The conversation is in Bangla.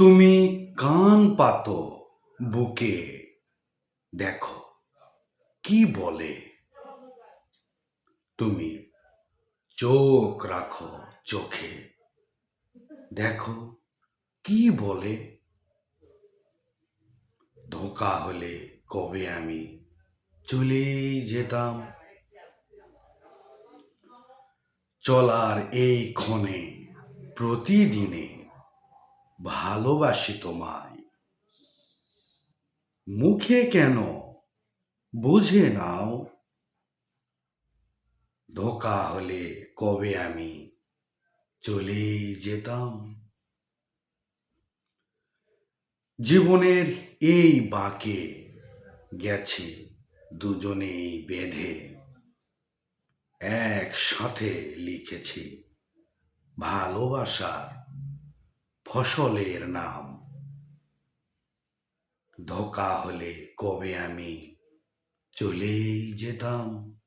তুমি কান পাতো বুকে। দেখো, কি বলে? তুমি চোখ রাখো চোখে। দেখো, কি বলে? ধোকা হলে কবে আমি চলে যেতাম? চলার এই ক্ষণে, প্রতিদিনে ভালোবাসি তোমায়। মুখে কেন বুঝে নাও। ধোকা হলে কবে আমি চলেই যেতাম। জীবনের এই বাঁকে গেছে দুজনেই বেঁধে। একসাথে লিখেছি ভালোবাসার ফসলের নাম। ধোকা হলে কবে আমি চলেই যেতাম?